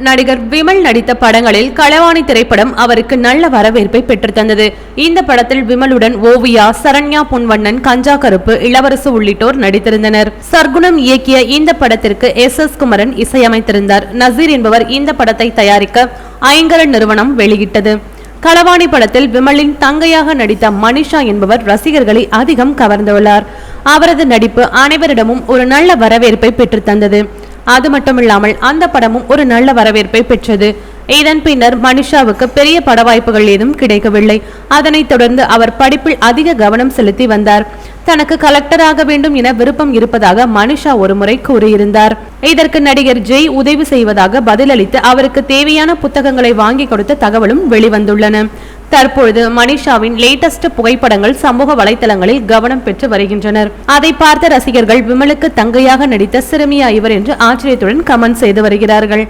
நடிகர் விமல் நடித்த படங்களில் களவாணி திரைப்படம் அவருக்கு நல்ல வரவேற்பை பெற்றுத்தந்தது இந்த படத்தில் விமலுடன் ஓவியா சரண்யா பொன்வண்ணன் கஞ்சா கருப்பு இளவரசு உள்ளிட்டோர் நடித்திருந்தனர். சர்க்குணம் இயக்கிய இந்த படத்திற்கு எஸ். எஸ். குமரன் இசையமைத்திருந்தார். நசீர் என்பவர் இந்த படத்தை தயாரிக்க ஐங்கரன் நிறுவனம் வெளியிட்டது. களவாணி படத்தில் விமலின் தங்கையாக நடித்த மனிஷா என்பவர் ரசிகர்களை அதிகம் கவர்ந்துள்ளார். அவரது நடிப்பு அனைவரிடமும் ஒரு நல்ல வரவேற்பை பெற்றுத்தந்தது அது மட்டுமில்லாமல் அந்த படமும் ஒரு நல்ல வரவேற்பை பெற்றது. இதன் பின்னர் மனிஷாவுக்கு பெரிய பட வாய்ப்புகள் ஏதும் கிடைக்கவில்லை. அதனைத் தொடர்ந்து அவர் படிப்பில் அதிக கவனம் செலுத்தி வந்தார். தனக்கு கலெக்டராக வேண்டும் என விருப்பம் இருப்பதாக மனிஷா ஒருமுறை கூறியிருந்தார். இதற்கு நடிகர் ஜெய் உதவி செய்வதாக பதிலளித்து அவருக்கு தேவையான புத்தகங்களை வாங்கி கொடுத்த தகவலும் வெளிவந்துள்ளன. தற்பொழுது மனிஷாவின் லேட்டஸ்ட் புகைப்படங்கள் சமூக வலைதளங்களில் கவனம் பெற்று வருகின்றனர். அதை பார்த்த ரசிகர்கள் விமலுக்கு தங்கையாக நடித்த சிறுமியா இவர் என்று ஆச்சரியத்துடன் கமெண்ட் செய்து வருகிறார்கள்.